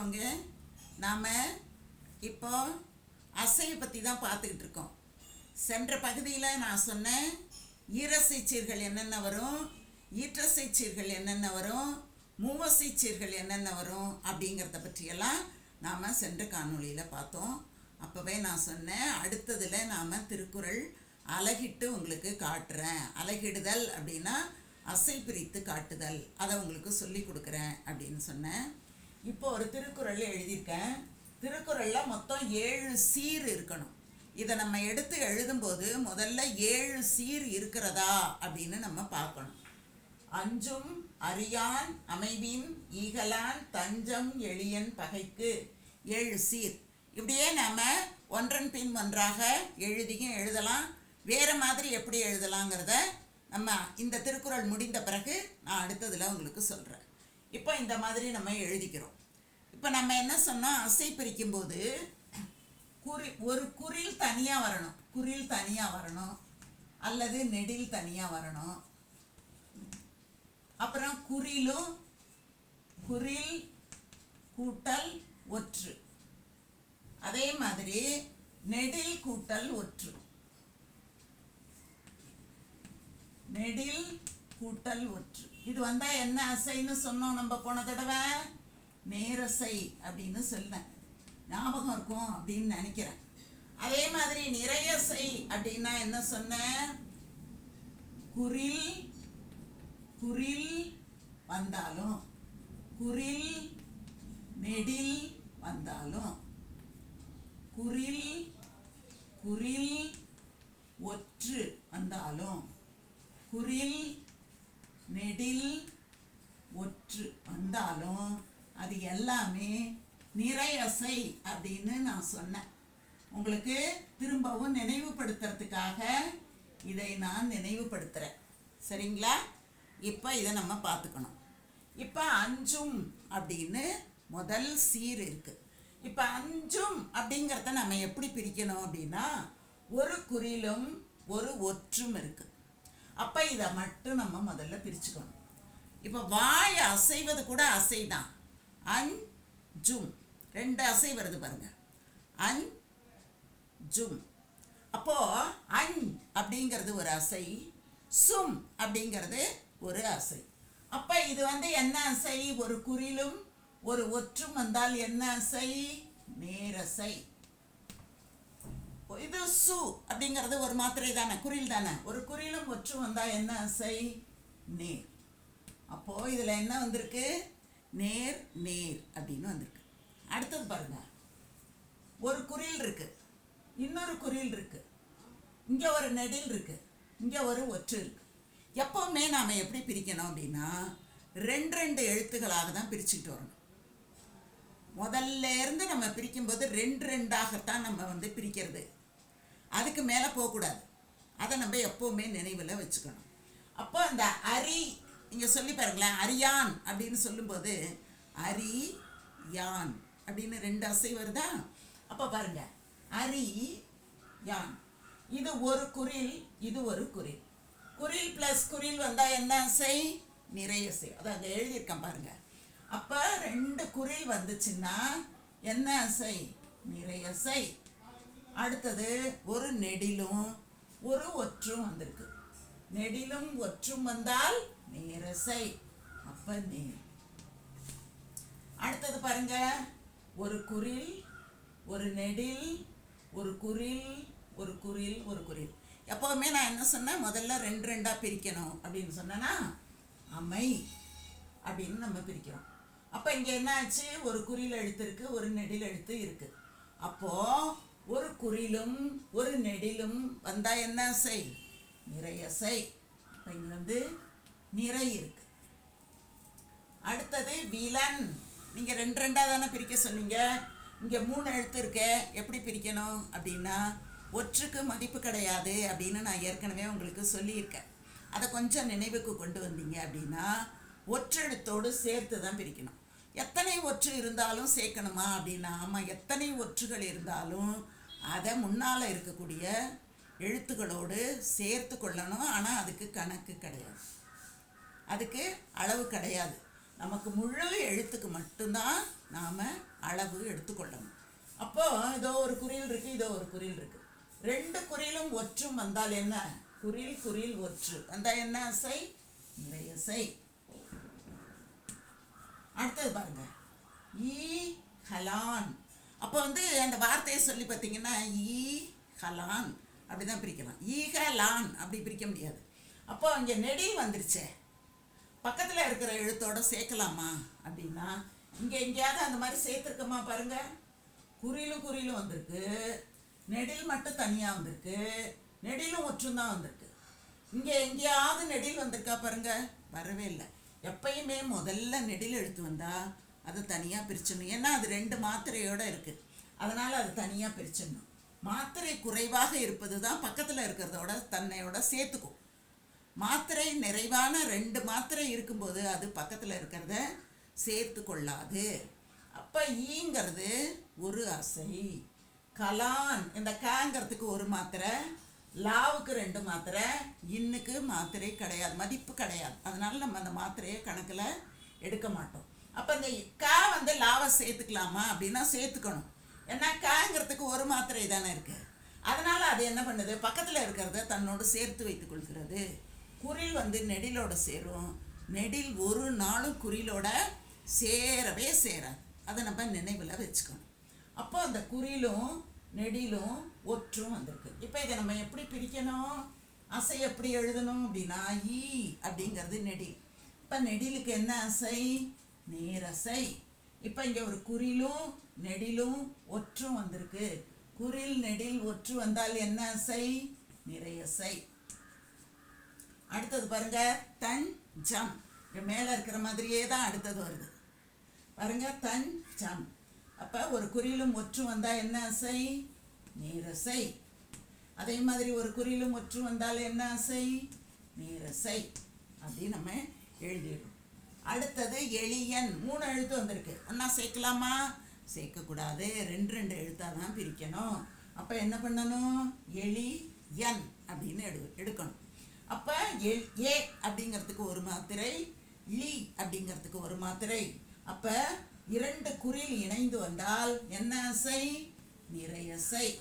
அவங்க நாம் இப்போ அசையை பற்றி தான் பார்த்துக்கிட்டு இருக்கோம். சென்ற பகுதியில் நான் சொன்னேன் ஈரசைச்சீர்கள் என்னென்ன வரும் ஈற்றசைச்சீர்கள் என்னென்ன வரும் மூவசைச்சீர்கள் என்னென்ன வரும் அப்படிங்கிறத பற்றியெல்லாம் நாம் சென்ற காணொளியில் பார்த்தோம். அப்போவே நான் சொன்னேன் அடுத்ததில் நாம் திருக்குறள் அலகிட்டு உங்களுக்கு காட்டுறேன். அலகிடுதல் அப்படின்னா அசை பிரித்து காட்டுதல். அதை உங்களுக்கு சொல்லி கொடுக்குறேன் அப்படின்னு சொன்னேன். இப்போ ஒரு திருக்குறள் எழுதியிருக்கேன். திருக்குறளில் மொத்தம் ஏழு சீர் இருக்கணும். இதை நம்ம எடுத்து எழுதும்போது முதல்ல ஏழு சீர் இருக்கிறதா அப்படின்னு நம்ம பார்க்கணும். அஞ்சும் அறியான் அமைவின் ஈகலான் தஞ்சம் எளியன் பகைக்கு. ஏழு சீர். இப்படியே நாம் ஒன்றன் பின் ஒன்றாக எழுதியும் எழுதலாம். வேறு மாதிரி எப்படி எழுதலாங்கிறத நம்ம இந்த திருக்குறள் முடிந்த பிறகு நான் அடுத்ததில் உங்களுக்கு சொல்கிறேன் இப்போ இந்த மாதிரி நம்ம எழுதிக்கிறோம். இப்போ நம்ம என்ன சொன்னோம் அசை பிரிக்கும்போது குறி ஒரு குறில் தனியாக வரணும். குறில் தனியாக வரணும். அல்லது நெடில் தனியாக வரணும். அப்புறம் குறிலும் குறில் கூட்டல் ஒற்று. அதே மாதிரி நெடில் கூட்டல் ஒற்று. நெடில் கூட்டல் ஒற்று. இது வந்தா என்ன அசைன்னு சொன்னோம் நம்ம போன தடவை? நேரசை அப்படின்னு சொன்னேன். ஞாபகம் இருக்கும் அப்படின்னு நினைக்கிறேன். அதே மாதிரி நிறைய செய் அப்படின்னா என்ன சொன்னேன்? குறில் குறில் வந்தாலும் குறில் நெடில் வந்தாலும் குறில் குறில் ஒற்று வந்தாலும் குறில் நெடில் ஒற்று வந்தாலும் அது எல்லாமே நிறையசை அப்படின்னு நான் சொன்னேன். உங்களுக்கு திரும்பவும் நினைவுபடுத்துறதுக்காக இதை நான் நினைவுபடுத்துகிறேன் சரிங்களா? இப்போ இதை நம்ம பார்த்துக்கணும். இப்போ அஞ்சும் அப்படின்னு முதல் சீர் இருக்குது இப்போ அஞ்சும் அப்படிங்கிறத நம்ம எப்படி பிரிக்கணும் அப்படின்னா ஒரு குறிலும் ஒரு ஒற்றும் இருக்குது அப்போ இதை மட்டும் நம்ம முதல்ல பிரிச்சுக்கணும். இப்போ வாய் அசைவது கூட அசை தான் அன் ஜும். ரெண்டு அசை வருது பாருங்க. அன் ஜும். அப்போது அன் அப்படிங்கிறது ஒரு அசை சும் அப்படிங்கிறது ஒரு அசை. அப்போ இது வந்து என்ன அசை? ஒரு குறிலும் ஒரு ஒற்றும் வந்தால் என்ன அசை? நேரசை. இது சு அப்படிங்கிறது ஒரு மாத்திரை தானே குறில் தானே? ஒரு குறிலும் ஒற்று வந்தால் என்ன செய் நேர். அப்போ இதில் என்ன வந்திருக்கு? நேர் நேர் அப்படின்னு வந்திருக்கு. அடுத்தது பாருங்க. ஒரு குறில் இருக்கு. இன்னொரு குறில் இருக்கு. இங்கே ஒரு நெடில் இருக்கு. இங்கே ஒரு ஒற்று இருக்கு. எப்பவுமே நாம் எப்படி பிரிக்கணும் அப்படின்னா ரெண்டு ரெண்டு எழுத்துக்களாக தான் பிரிச்சுக்கிட்டு வரணும். முதல்ல இருந்து நம்ம பிரிக்கும்போது ரெண்டு ரெண்டாகத்தான் நம்ம வந்து பிரிக்கிறது. அதுக்கு மேலே போகக்கூடாது. அதை நம்ம எப்போவுமே நினைவில் வச்சுக்கணும். அப்போ அந்த அரி இங்கே சொல்லி பாருங்களேன் அரியான் அப்படின்னு சொல்லும்போது அரி யான் அப்படின்னு ரெண்டு அசை வருதா? அப்போ பாருங்க அரி யான் இது ஒரு குரில் இது ஒரு குரில். குரில் ப்ளஸ் குரில் வந்தால் என்ன அசை? நிறைய அசை. அதை அங்கே எழுதியிருக்கேன் பாருங்க. அப்போ ரெண்டு குரில் வந்துச்சுன்னா என்ன அசை? நிறைய அசை. அடுத்தது ஒரு நெடிலும் ஒரு ஒற்றும் வந்திருக்கு. நெடிலும் ஒற்றும் வந்தால் நேரசை அப்ப நேர் அடுத்தது பாருங்க. ஒரு குரில் ஒரு நெடில் ஒரு குரில் ஒரு குரில் ஒரு குரில். எப்போவுமே நான் என்ன சொன்னேன்? முதல்ல ரெண்டு ரெண்டாக பிரிக்கணும் அப்படின்னு சொன்னேன்னா அமை அப்படின்னு நம்ம பிரிக்கிறோம். அப்போ இங்கே என்ன ஆச்சு? ஒரு குறில் எழுத்து இருக்குது ஒரு நெடில் எழுத்து இருக்குது அப்போது ஒரு குறிலும் ஒரு நெடிலும் வந்தா என்ன செய்? நிறைய செய். இங்கே வந்து நிறை இருக்கு. அடுத்தது விலன். நீங்கள் ரெண்டு ரெண்டாக தானே பிரிக்க சொன்னீங்க. இங்கே மூணு எழுத்து இருக்க. எப்படி பிரிக்கணும்? அப்படின்னா ஒற்றுக்கு மதிப்பு கிடையாது அப்படின்னு நான் ஏற்கனவே உங்களுக்கு சொல்லியிருக்கேன். அதை கொஞ்சம் நினைவுக்கு கொண்டு வந்தீங்க அப்படின்னா ஒற்றெழுத்தோடு சேர்த்து தான் பிரிக்கணும். எத்தனை ஒற்று இருந்தாலும் சேர்க்கணுமா அப்படின்னா ஆமாம் எத்தனை ஒற்றுகள் இருந்தாலும் அதை முன்னால் இருக்கக்கூடிய எழுத்துக்களோடு சேர்த்து கொள்ளணும். ஆனால் அதுக்கு கணக்கு கிடையாது. அதுக்கு அளவு கிடையாது. நமக்கு முழு எழுத்துக்கு மட்டும்தான் நாம் அளவு எடுத்துக்கொள்ளணும். அப்போது இதோ ஒரு குறியில் இருக்குது இதோ ஒரு குறியில் இருக்குது ரெண்டு குறியிலும் ஒற்றும் வந்தால் என்ன? குறில் குறில் ஒற்று. வந்தால் என்ன அசை? நிறையசை அடுத்தது பாருங்க. ஈ ஹலான். அப்போ வந்து அந்த வார்த்தையை சொல்லி பார்த்தீங்கன்னா ஈ ஹலான் அப்படி தான் பிரிக்கலாம். ஈகலான் அப்படி பிரிக்க முடியாது. அப்போ இங்கே நெடில் வந்துருச்சே. பக்கத்தில் இருக்கிற எழுத்தோட சேர்க்கலாமா அப்படின்னா இங்கே எங்கேயாவது அந்த மாதிரி சேர்த்துருக்கோமா பாருங்கள் குறிலும் குறிலும் வந்திருக்கு. நெடில் மட்டும் தனியாக வந்திருக்கு. நெடிலும் ஒற்றும் தான் வந்திருக்கு. இங்கே எங்கேயாவது நெடில் வந்திருக்கா பாருங்கள் வரவே இல்லை. எப்பயுமே முதல்ல நெடில் எழுத்து வந்தால் அதை தனியாக பிரிச்சிடணும். ஏன்னா அது ரெண்டு மாத்திரையோட இருக்குது அதனால் அது தனியாக பிரிச்சிடணும். மாத்திரை குறைவாக இருப்பது தான் பக்கத்தில் இருக்கிறதோட தன்னையோட சேர்த்துக்கும். மாத்திரை நிறைவான ரெண்டு மாத்திரை இருக்கும்போது அது பக்கத்தில் இருக்கிறத சேர்த்து கொள்ளாது அப்போ ஈங்கிறது ஒரு அசை. கலான் இந்த காங்கிறதுக்கு ஒரு மாத்திரை லாவுக்கு ரெண்டு மாத்திரை இன்னுக்கு மாத்திரை கிடையாது மதிப்பு கிடையாது. அதனால் நம்ம அந்த மாத்திரையை கணக்கில் எடுக்க மாட்டோம். அப்போ இந்த கா வந்து லாவை சேர்த்துக்கலாமா? அப்படின்னா சேர்த்துக்கணும். ஏன்னா காங்கிறதுக்கு ஒரு மாத்திரை தானே இருக்கு. அதனால் அது என்ன பண்ணுது? பக்கத்தில் இருக்கிறத தன்னோடு சேர்த்து வைத்துக் கொள்கிறது. குறில் வந்து நெடிலோட சேரும். நெடில் ஒரு நாளும் குறிலோட சேரவே சேராது. அதை நம்ம நினைவில் வச்சுக்கணும். அப்போ அந்த குறிலும் நெடிலும் ஒற்றும் வந்திருக்கு. இப்போ இதை நம்ம எப்படி பிரிக்கணும்? அசை எப்படி எழுதணும் அப்படின்னா ஈ அப்படிங்கிறது நெடில். இப்போ நெடிலுக்கு என்ன அசை? நீரசை இப்போ இங்கே ஒரு குறிலும் நெடிலும் ஒற்றும் வந்திருக்கு. குறில் நெடில் ஒற்று வந்தால் என்ன அசை நிறையசை அடுத்தது பாருங்க தன் ஜம். இங்கே மேலே இருக்கிற மாதிரியே தான் அடுத்தது வருது. பாருங்க தன் ஜம். அப்போ ஒரு குறியிலும் ஒற்று வந்தால் என்ன அசை நீரசை அதே மாதிரி ஒரு குறியிலும் ஒற்று வந்தால் என்ன அசை நீரசை அப்படின்னு நம்ம எழுதிடுறோம் அடுத்தது எளியன். மூணு எழுத்து வந்திருக்கு. ஒன்றா சேர்க்கலாமா? சேர்க்கக்கூடாது. ரெண்டு ரெண்டு எழுத்தாக தான் பிரிக்கணும். அப்போ என்ன பண்ணணும்? எளி என் அப்படின்னு எடு எடுக்கணும். அப்போ எல் ஏ அப்படிங்கிறதுக்கு ஒரு மாத்திரை லி அப்படிங்கிறதுக்கு ஒரு மாத்திரை. அப்போ இரண்டு குறில் இணைந்து வந்தால் என்ன அசை? நிறையசை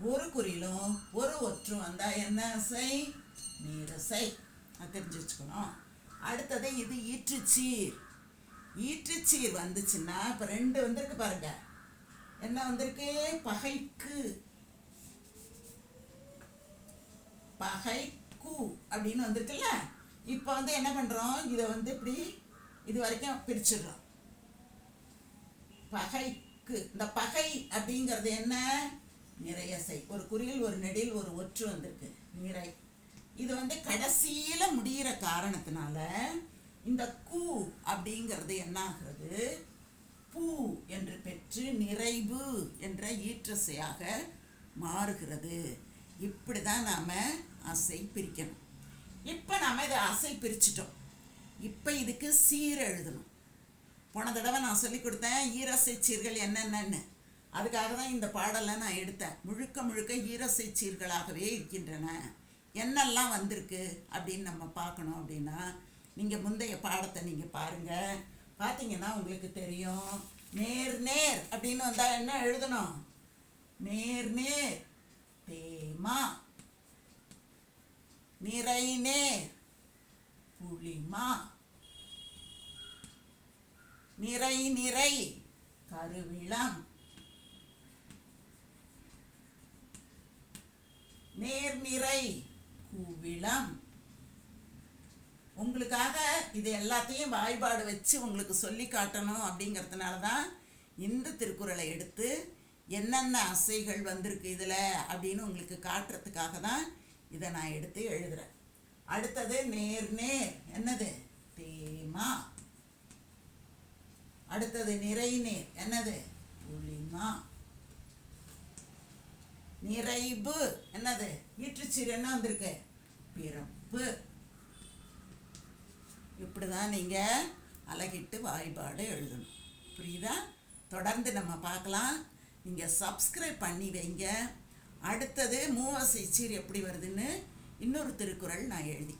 ஒரு குறிலும் ஒரு ஒற்றும் வந்தால் என்ன அசை? நீரசை. தெரிஞ்சு வச்சுக்கணும். அடுத்தது இது ஈற்றுச்சீர். ஈற்றுச்சீர் வந்துச்சுன்னா இப்போ ரெண்டு வந்திருக்கு பாருங்க. என்ன வந்திருக்கு? பகைக்கு. பகைக்கு அப்படின்னு வந்திருக்குல்ல இப்போ வந்து என்ன பண்ணுறோம் இதை வந்து இப்படி இது வரைக்கும் பிரிச்சிடுறோம். பகைக்கு. இந்த பகை அப்படிங்கிறது என்ன? நிறையசை ஒரு குறியில் ஒரு நெடில் ஒரு ஒற்று வந்திருக்கு. நிறை. இது வந்து கடைசியில முடியிற காரணத்தினால இந்த கூ அப்படிங்கிறது என்ன ஆகிறது பூ என்று பெற்று நிறைவு என்ற ஈற்றசையாக மாறுகிறது. இப்படி தான் நாம் அசை பிரிக்கணும். இப்போ நாம் இதை அசை பிரிச்சிட்டோம். இப்போ இதுக்கு சீர் எழுதணும். போன தடவை நான் சொல்லி கொடுத்தேன் ஈரசை சீர்கள் என்னென்னன்னு. அதுக்காக தான் இந்த பாடலை நான் எடுத்தேன். முழுக்க முழுக்க ஈரசை சீர்களாகவே இருக்கின்றன. என்னெல்லாம் வந்திருக்கு அப்படின்னு நம்ம பார்க்கணும் அப்படின்னா நீங்கள் முந்தைய பாடத்தை நீங்கள் பாருங்கள் பார்த்தீங்கன்னா உங்களுக்கு தெரியும். நேர் நேர் அப்படின்னு வந்தால் என்ன எழுதணும்? நேர் நேர் தேமா. நிறை நேர் புளிமா நிறை நிறை கருவிளம். நேர்நிறை கூவிளம் உங்களுக்காக இது எல்லாத்தையும் வாய்பாடு வச்சு உங்களுக்கு சொல்லி காட்டணும் அப்படிங்கிறதுனால தான் இந்த திருக்குறளை எடுத்து என்னென்ன அசைகள் வந்திருக்கு இதில் அப்படின்னு உங்களுக்கு காட்டுறதுக்காக தான் இதை நான் எடுத்து எழுதுறேன். அடுத்தது நேர் நேர். என்னது? தேமா. அடுத்தது நிறை நேர். என்னது? புளிமா நிறைவு என்னது? ஈற்றுச்சீர் என்ன வந்திருக்கு. பிறப்பு இப்படி தான் நீங்கள் அழகிட்டு வாய்பாடு எழுதணும். புரியுதா? தொடர்ந்து நம்ம பார்க்கலாம். நீங்கள் சப்ஸ்கிரைப் பண்ணி வைங்க. அடுத்தது மூவாசை சீர் எப்படி வருதுன்னு இன்னொரு திருக்குறள் நான் எழுதி